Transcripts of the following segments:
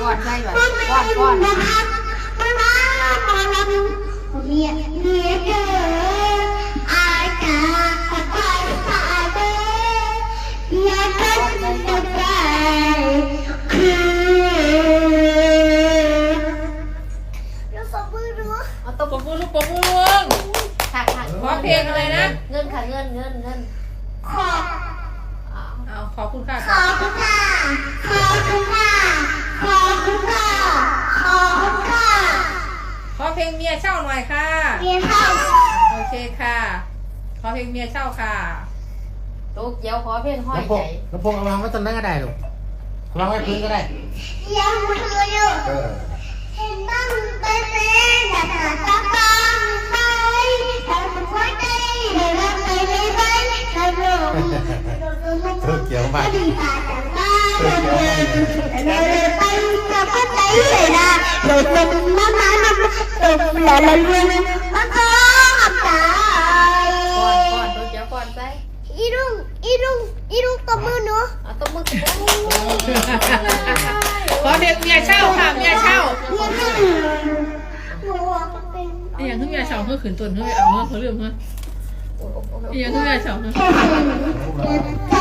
ก่อนใช่แบบก่อนก่อนมันรักมันรักมันรักเมียเมียเธออายกาตะไคร้ตาเด้อยากเป็นตัวใจคือเราสมมือรู้เอาตบปมมือลูกปมือลุงค่ะค่ะขอเพลงอะไรนะ เงินค่ะเงินเงินเงินขอบอ้าวเอาขอบคุณค่ะขอบคุณค่ะขอบคุณค่ะขอบคุณค่ะขอบคุณค่ะ ขอ เพลงเมียเช่าหน่อยค่ะเรียนเข้าโอเคค่ะ ขอเพลงเมียเช่าค่ะโต๊ะเกียวขอเพลงห้อยลำโพใจงลำโพงเอาวางไว้ตรงนั้นก็ได้ลูกเอาวางไว้พื้นก็ได้ยังมืออยู่ เออ เห็นบ้างเป็นเป็นแต่ตาตาตาไปทำหัวใจได้รับไปได้ไหมทำลงเธอเกี่ยวมากดีตาจังตาเดินเดินไปกับก็ใจเลยนะโดดลงมา มามาตกละละลุยมาก็หับตาก่อนก่อนโต๊ะเกียวก่อนใส่อีลุงอีลุงอีลุงตบมือหนูเอาตบมือขอเพลงเมียเช่าค่ะเมียเช่าเรียนให้หนูเป็นอีหยังคือเมียเช่าเพื่อขืนตนเพื่อเอาเพื่อเขาเรื่องเพื่ออีหยังคือเมียเช่าเพื่อใ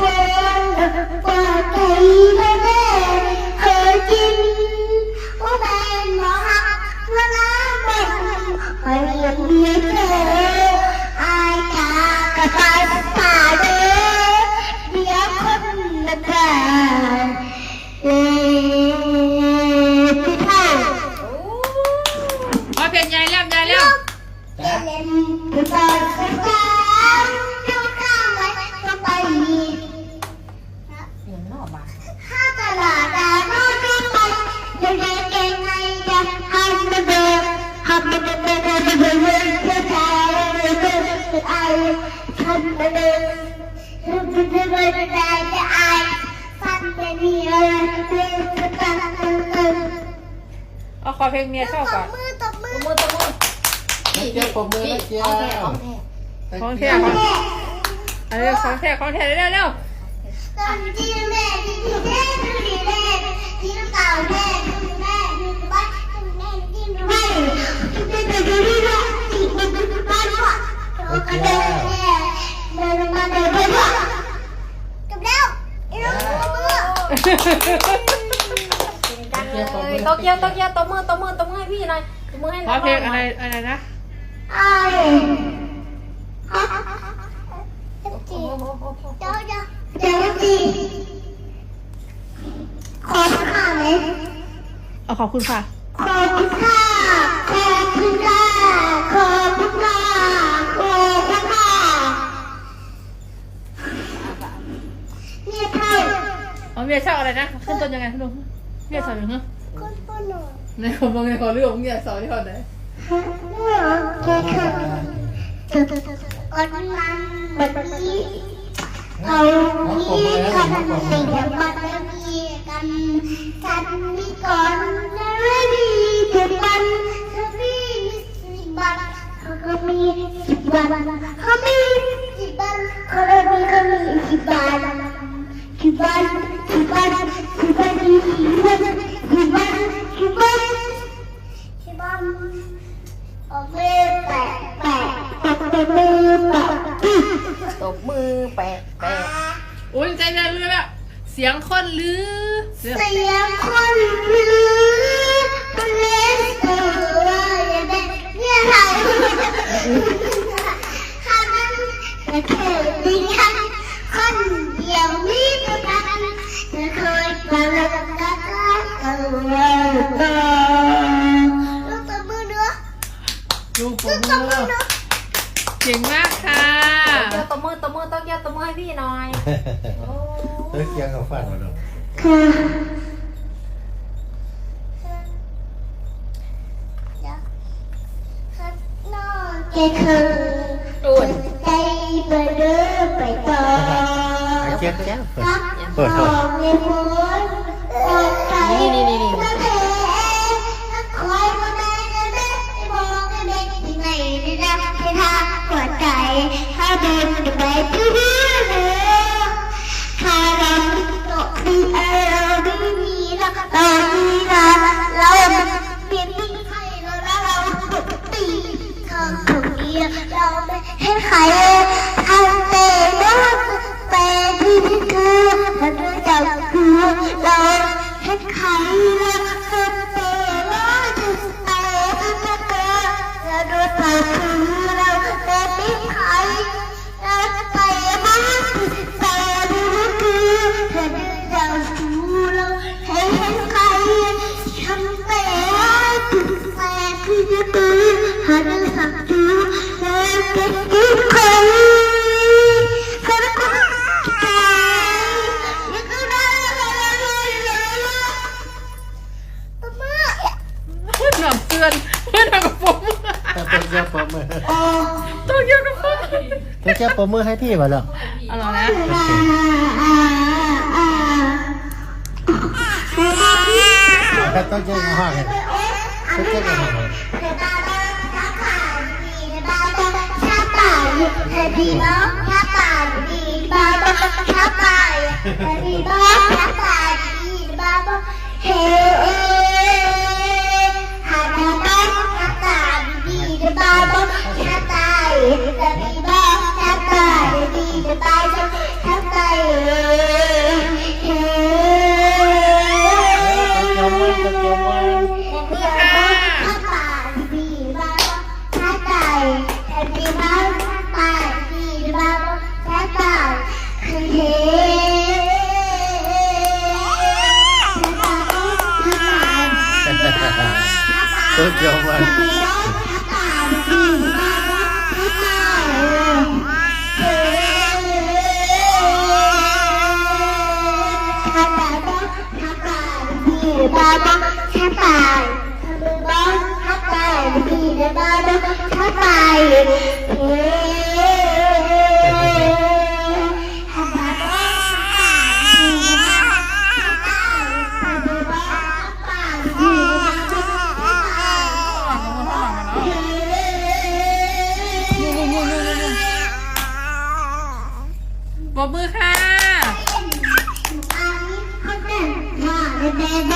จ ยับยายเร็วเอาขอเพลงเมียชอบก่อนมือตบมือ นักเกียวปมมือนักเกียวของแท้ของแท้ของแท้ของอะไรของแท้ของแท้เร็วเร็วตอนที่แม่ที่แม่ที่แม่ที่น้ำตาแม่ที่แม่ที่บ้านที่แม่ที่แม่ที่แม่ที่แม่ที่แม่ที่บ้านว่ะเก็เดินแม่เดินมาเดินไปว่ะจบแล้วไอ้ลูกมือโตเกียวโตเกียวตบมือตบมือตบมือให้พี่หน่อยตบมือให้ขอเพลงอะไรอะไรนะ เจ้าเจ้าเจ้าจีขอข้าวไหมเอาขอบคุณค่ะ ขอบคุณค่ะ ขอบคุณค่ะ ขอบคุณค่ะ ขอบคุณค่ะเนี่ยเท่าเอาเมียเช่าอะไรนะ ขึ้นต้นยังไงคุณลุงเมียเช่าอย่างเงี้ยคนปนหนูในผมมองในขอเรื่องเมียเช่าที่เขาไหนเนี่ยแกคือ cầu nhi เฮ้ยเกียงกับฟันมาดอค่ะแกเคยปวดใจไปเด้อไปต่อเกียงเกียงเปิดเปิดเปิดนี่นี่นี่นี่ถ้าโดนไปที่นี่เลย เราดีนะเราเปลี่ยนไม่ใช่แล้วเราตีทางตรงนี้เราไม่ให้ใครทำเตะนะแต่ที่นี่คือมันจะคือเราให้ใครแล้วทำเตะ หนับเตือนเพื่อนกับผมแต่ตัวเกียวปมมือตัวเกี่ยวกับผมตัวเกียวปมมือให้พี่มาเอาละนะถ้าต้องเกียวห้อง เลยตัวเกียวกับห้องเลย Happy birthday, happy birthday, happy birthday, hey. Happy birthday, happy โตเกียมันบ้าบ้าบ้าไปที่บ้าบ้าถ้าไป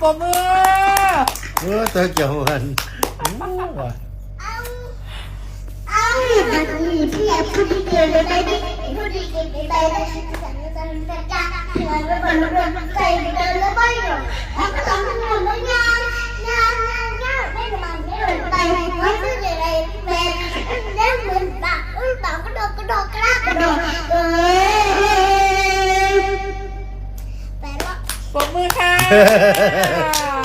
ปรบมือค่ะปรบมือเออตัวเกียวมันโอ้ว่ะเอ มือค่ะ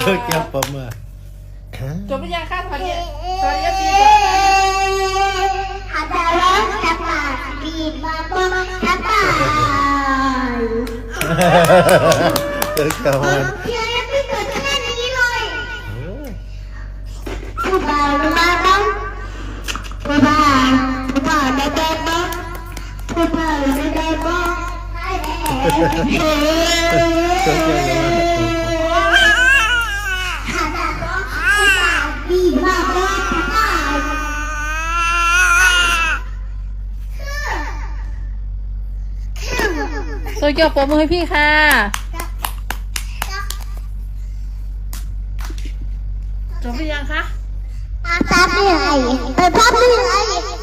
ตัวเกียวปมมือจบไปยังค่ะสวัสดีสวัสดีพี่หาดาวร้อนกระต่ายบีบมาบนกระต่ายตัวเกียวมันเพียงไม่เกิดแค่นี้เลยเออผู้บ่าวมาบ้างผู้บ่าวผู้บ่าวได้ได้บ้างผู้บ่าวได้ได้บ้างให้ได้ตัวเกี โซเกียวปรบมือให้พี่ค่ะ จบไปยังคะอาตาไม่ไหลไปพับไม่ไหล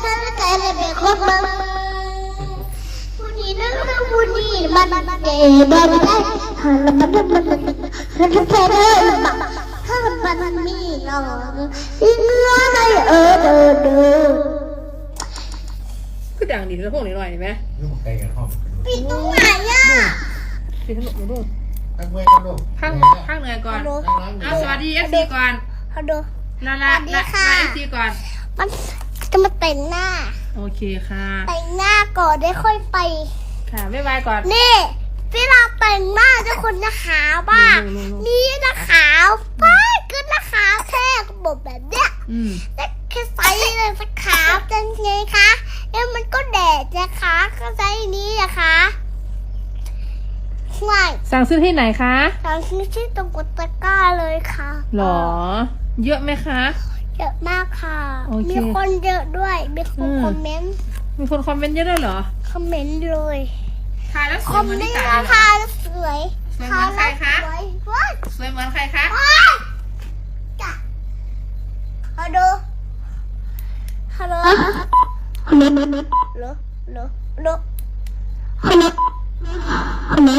ถ้าใจเลยเป็นคนมึงผู้นี้นึกว่าผู้นี้มันเก๋บ้าไม่ได้ถ้ามันมันมันมันมันมันเท่เลยมันถ้ามันไมันมีหนอนที่เนื้อในเออเดินเดิน คือดังดีแล้วพวกนี้หน่อยเห็นไหมยุ่งไกลกันห้องปิดตรงไหนอะพี่ขนมมาดูตั้งเมื่อยกันลูกข้างข้างเหนือก่อนฮัลโหลอะสวัสดีเอฟซีก่อนฮัลโหลลาลาสวัสดีลาค่ะลาเอฟซีก่อน มันจะมาแต่งหน้า โอเคค่ะ แต่งหน้าก่อนได้ค่อยไป ค่ะไม่บายก่อน นี่พี่เราแต่งหน้าเจ้าคนนะขาวบ้างโน่ๆๆนี่นะขาวป้ายก็นะขาวแท้ก็บอกแบบเนี้ยอืมแต่แค่ใส่เลยสักขาวจังไงคะ แล้วมันก็แดดนะคะก็ใช้นี้นะคะไม่สั่งซื้อที่ไหนคะตอนนี้ที่ตรงกดตะกร้าเลยค่ะหรอ เยอะไหมคะ เยอะมากค่ะโอเคมีคนเยอะด้วย มีคนอืมคอมเมนต์ มีคนคอมเมนต์เยอะด้วยเหรอ คอมเมนต์เลยถ่ายแล้วสควยอมเหมือนเมนินต์ตาราเลยเหรอคาสวยสวยเหมือนใครคะสวยว้ายสวยเหมือนใครคะว้ายจ้ะฮัลโหลฮัลโหล ฮัลโหลฮัลโหลฮัลโหลฮัลโหลฮัลโหลฮัลโหล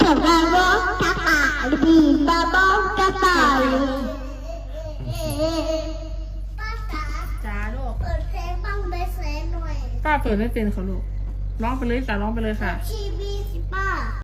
จับได้บ่กระต่าบีบได้บ่กระต่ายป้าจ๋าจ้าลูกเปิดเพลงบ้างได้แสหน่อยป้าเปิดไม่เป็นเขาลูกร้องไปเลยจ้าร้องไปเลยค่ะชีบีสิป้า